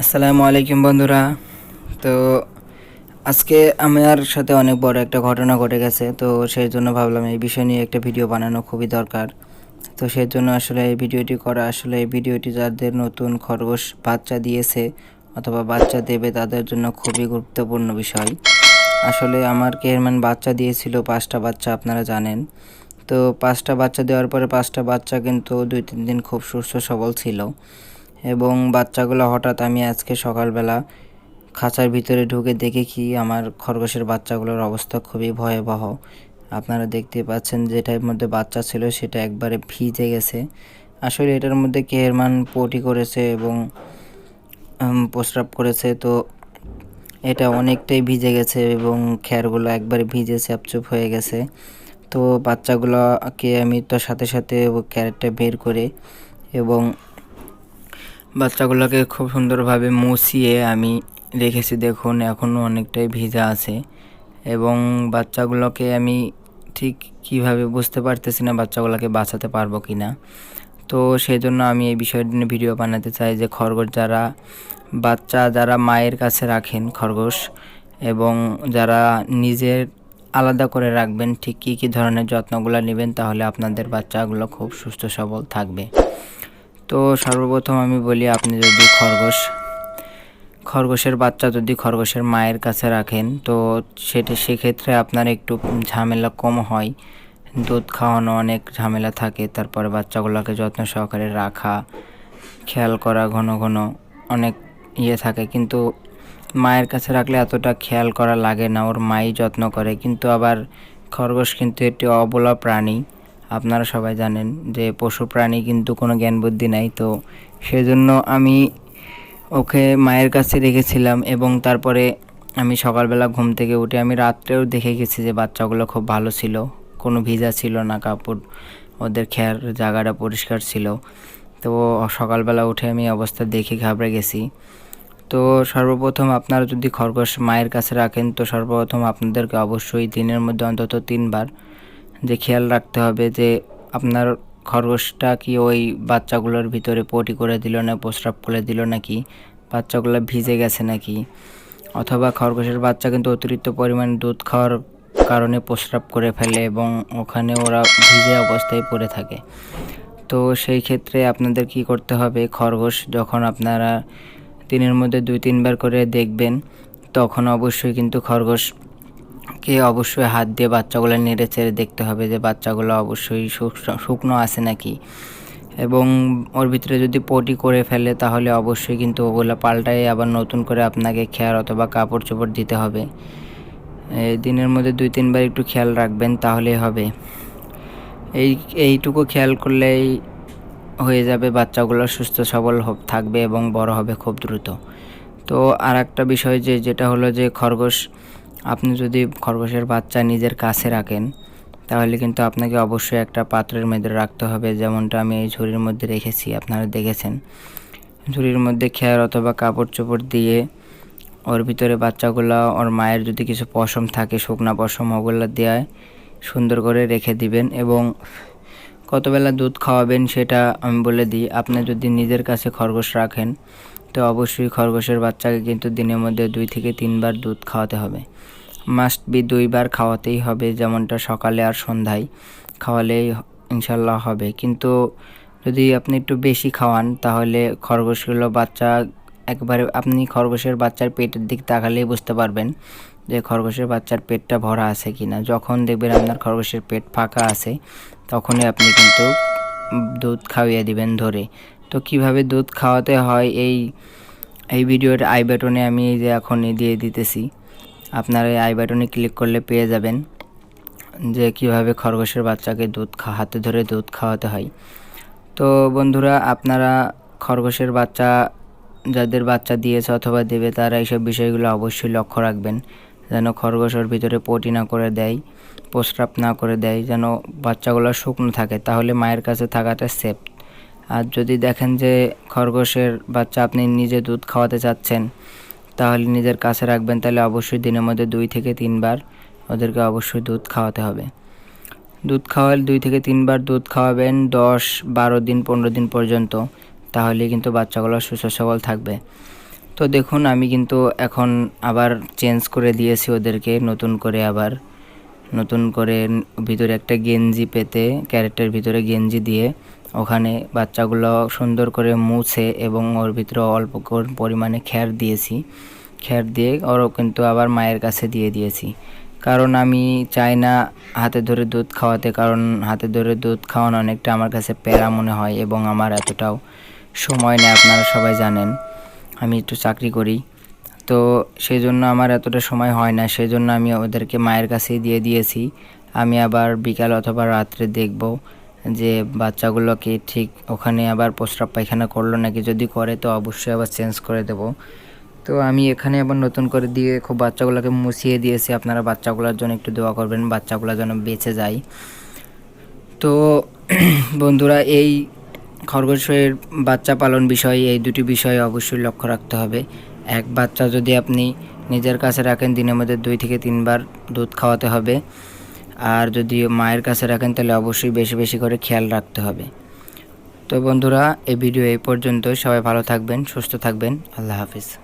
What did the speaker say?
আসসালামু আলাইকুম বন্ধুরা। তো আজকে আমার সাথে অনেক বড় একটা ঘটনা ঘটে গেছে, তো সেই জন্য ভাবলাম এই বিষয় নিয়ে একটা ভিডিও বানানো খুবই দরকার। তো সেই জন্য আসলে এই ভিডিওটি করা, আসলে এই ভিডিওটি যাদের নতুন খরগোশ বাচ্চা দিয়েছে অথবা বাচ্চা দেবে, তাদের জন্য খুবই গুরুত্বপূর্ণ বিষয়। আসলে আমার কেয়ারম্যান বাচ্চা দিয়েছিল পাঁচটা বাচ্চা আপনারা জানেন। তো পাঁচটা বাচ্চা দেওয়ার পরে পাঁচটা বাচ্চা কিন্তু দুই তিন দিন খুব সুস্থ সবল ছিল। এবং বাচ্চাগুলো হঠাৎ আমি আজকে সকালবেলা খাঁচার ভিতরে ঢুকে দেখে কি আমার খরগোশের বাচ্চাগুলোর অবস্থা খুবই ভয়াবহ। আপনারা দেখতে পাচ্ছেন যেটার মধ্যে বাচ্চা ছিল, সেটা একবারে ভিজে গেছে। আসলে এটার মধ্যে কেরমান পটি করেছে এবং প্রস্রাব করেছে, তো এটা অনেকটাই ভিজে গেছে এবং খ্যারগুলো একবারে ভিজে চ্যাপচুপ হয়ে গেছে। তো বাচ্চাগুলোকে আমি তো সাথে সাথে ক্যারেটটা বের করে এবং বাচ্চাগুলোকে খুব সুন্দরভাবে মুছিয়ে আমি রেখেছি, দেখুন, এখনও অনেকটাই ভিজা আছে। এবং বাচ্চাগুলোকে আমি ঠিক কীভাবে বুঝতে পারতেছি না বাচ্চাগুলোকে বাঁচাতে পারব কি না তো সেই জন্য আমি এই বিষয়টি নিয়ে ভিডিও বানাতে চাই যে খরগোশ যারা, বাচ্চা যারা মায়ের কাছে রাখেন খরগোশ এবং যারা নিজের আলাদা করে রাখবেন, ঠিক কী কী ধরনের যত্নগুলো নেবেন, তাহলে আপনাদের বাচ্চাগুলো খুব সুস্থ সবল থাকবে। তো সর্বপ্রথম আমি বলি, আপনি যদি খরগোশ, খরগোশের বাচ্চা যদি খরগোশের মায়ের কাছে রাখেন, তো সেটা সেক্ষেত্রে আপনার একটু ঝামেলা কম হয়। দুধ খাওয়ানো অনেক ঝামেলা থাকে, তারপরে বাচ্চাগুলোকে যত্ন সহকারে রাখা, খেয়াল করা ঘন ঘন অনেক ইয়ে থাকে। কিন্তু মায়ের কাছে রাখলে এতটা খেয়াল করা লাগে না, ওর মাই যত্ন করে। কিন্তু আবার খরগোশ কিন্তু একটি অবলা প্রাণী। আপনারা সবাই জানেন যে পশু প্রাণী কিন্তু কোনো জ্ঞান বুদ্ধি নাই। তো সেজন্য আমি ওকে মায়ের কাছে রেখেছিলাম এবং তারপরে আমি সকালবেলা ঘুম থেকে উঠে আমি রাত্রেও দেখে গেছি যে বাচ্চাগুলো খুব ভালো ছিল। কোনো ভিজা ছিল না, কাপড়, ওদের খেয়ার জায়গাটা পরিষ্কার ছিল। তো সকালবেলা উঠে আমি অবস্থা দেখে ঘাবড়ে গেছি। তো সর্বপ্রথম আপনারা যদি খরগোশ মায়ের কাছে রাখেন, তো সর্বপ্রথম আপনাদেরকে অবশ্যই দিনের মধ্যে অন্তত তিনবার যে খেয়াল রাখতে হবে যে আপনার খরগোশটা কি ওই বাচ্চাগুলোর ভিতরে পটি করে দিল না, প্রস্রাব করে দিল নাকি? বাচ্চাগুলো ভিজে গেছে নাকি? অথবা খরগোশের বাচ্চা কিন্তু অতিরিক্ত পরিমাণ দুধ খাওয়ার কারণে প্রস্রাব করে ফেলে এবং ওখানে ওরা ভিজে অবস্থায় পড়ে থাকে। তো সেই ক্ষেত্রে আপনাদের কি করতে হবে? খরগোশ যখন আপনারা দিনের মধ্যে দুই তিনবার করে দেখবেন, তখন অবশ্যই কিন্তু খরগোশ কে অবশ্যই হাত দিয়ে বাচ্চাগুলো নেড়ে চেড়ে দেখতে হবে যে বাচ্চাগুলো অবশ্যই শুকনো আছে নাকি। এবং ওর ভিতরে যদি পটি করে ফেলে তাহলে অবশ্যই কিন্তু ওগুলো পাল্টাই আবার নতুন করে আপনাকে খেয়ার অথবা কাপড় চোপড় দিতে হবে। এই দিনের মধ্যে দুই, তিনবার একটু খেয়াল রাখবেন তাহলেই হবে। এই, এইটুকু খেয়াল করলেই হয়ে যাবে বাচ্চাগুলো সুস্থ, সবল থাকবে এবং বড় হবে খুব দ্রুত। তো আর একটা বিষয় যে, যেটা হলো যে খরগোশ আপনি যদি খরগোশের বাচ্চা নিজের কাছে রাখেন, তাহলে কিন্তু আপনাকে অবশ্যই একটা পাত্রের মধ্যে রাখতে হবে। যেমনটা আমি এই ঝুড়ির মধ্যে রেখেছি, আপনারা দেখেছেন। ঝুড়ির মধ্যে খেয়ার অথবা কাপড় চোপড় দিয়ে ওর ভিতরে বাচ্চাগুলো, ওর মায়ের যদি কিছু পশম থাকে, শুকনা পশম, ওগুলো দেওয়ায় সুন্দর করে রেখে দিবেন এবং কতবেলা দুধ খাওয়াবেন সেটা আমি বলে দিই, আপনি যদি নিজের কাছে খরগোশ রাখেন, তো অবশ্যই খরগোশের বাচ্চাকে কিন্তু দিনের মধ্যে দুই থেকে তিনবার দুধ খাওয়াতে হবে। মাস্ট বি দুইবার খাওয়াতেই হবে, যেমনটা সকালে আর সন্ধ্যায় খাওয়ালেই ইনশাল্লাহ হবে। কিন্তু যদি আপনি একটু বেশি খাওয়ান, তাহলে খরগোশগুলো বাচ্চা একবারে, আপনি খরগোশের বাচ্চার পেটের দিক তাকালেই বুঝতে পারবেন যে খরগোশের বাচ্চার পেটটা ভরা আছে কি না যখন দেখবেন আপনার খরগোশের পেট ফাঁকা আছে, তখনই আপনি কিন্তু দুধ খাওয়িয়ে দিবেন ধরে। তো কীভাবে দুধ খাওয়াতে হয়, এই এই ভিডিওর আই বাটনে আমি এই যে এখনই দিয়ে দিতেছি। আপনারা এই আই বাটনে ক্লিক করলে পেয়ে যাবেন যে কীভাবে খরগোশের বাচ্চাকে দুধ হাতে ধরে দুধ খাওয়াতে হয়। তো বন্ধুরা, আপনারা খরগোশের বাচ্চা, যাদের বাচ্চা দিয়েছে অথবা দেবে, তারা এইসব বিষয়গুলো অবশ্যই লক্ষ্য রাখবেন। যেন খরগোশের ভিতরে পটি না করে দেয়, প্রস্রাব না করে দেয়, যেন বাচ্চাগুলো শুকনো থাকে। তাহলে মায়ের কাছে থাকাটা সেফ আর যদি দেখেন যে খরগোশের বাচ্চা আপনি নিজে দুধ খাওয়াতে চাচ্ছেন তাহলে নিজের কাছে রাখবেন, তাহলে অবশ্যই দিনের মধ্যে দুই থেকে তিনবার ওদেরকে অবশ্যই দুধ খাওয়াতে হবে। দুধ খাওয়ালে দুই থেকে তিনবার দুধ খাওয়াবেন দশ, বারো দিন, পনেরো দিন পর্যন্ত। তাহলে কিন্তু বাচ্চাগুলো সুস্থ সবল থাকবে। তো দেখুন, আমি কিন্তু এখন আবার চেঞ্জ করে দিয়েছি ওদেরকে, নতুন করে আবার। নতুন করে ভিতরে একটা গেঞ্জি পেতে, ক্যারেটের ভিতরে গেঞ্জি দিয়ে ওখানে বাচ্চাগুলো সুন্দর করে মুছে এবং ওর ভিতরে অল্প পরিমাণে খ্যার দিয়েছি। খ্যার দিয়ে ওরও কিন্তু আবার মায়ের কাছে দিয়ে দিয়েছি। কারণ আমি চাই না হাতে ধরে দুধ খাওয়াতে, কারণ হাতে ধরে দুধ খাওয়ানো অনেকটা আমার কাছে প্যারা মনে হয় এবং আমার এতটাও সময় নেই, আপনারা সবাই জানেন। আমি একটু চাকরি করি। তো সেই জন্য আমার এতটা সময় হয় না সেই জন্য আমি ওদেরকে মায়ের কাছেই দিয়ে দিয়েছি। আমি আবার বিকাল অথবা রাত্রে দেখব যে বাচ্চাগুলোকে ঠিক ওখানে আবার প্রস্রাব পায়খানা করল নাকি, যদি করে তো অবশ্যই আবার চেঞ্জ করে দেব। তো আমি এখানে আবার নতুন করে দিয়ে খুব বাচ্চাগুলোকে মুছিয়ে দিয়েছি, আপনারা বাচ্চাগুলোর জন্য একটু দোয়া করবেন বাচ্চাগুলো যেন বেঁচে যায়। তো বন্ধুরা, এই খরগোশের বাচ্চা পালন বিষয়ে, এই দুটি বিষয়ে অবশ্যই লক্ষ্য রাখতে হবে। এক বাচ্চা যদি আপনি নিজের কাছে রাখেন, দিনের মধ্যে দুই থেকে তিনবার দুধ খাওয়াতে হবে। আর যদি মায়ের কাছে রাখেন, তাহলে অবশ্যই বেশি বেশি করে খেয়াল রাখতে হবে। তো বন্ধুরা, এই ভিডিও এই পর্যন্ত সবাই ভালো থাকবেন, সুস্থ থাকবেন। আল্লাহ হাফিজ।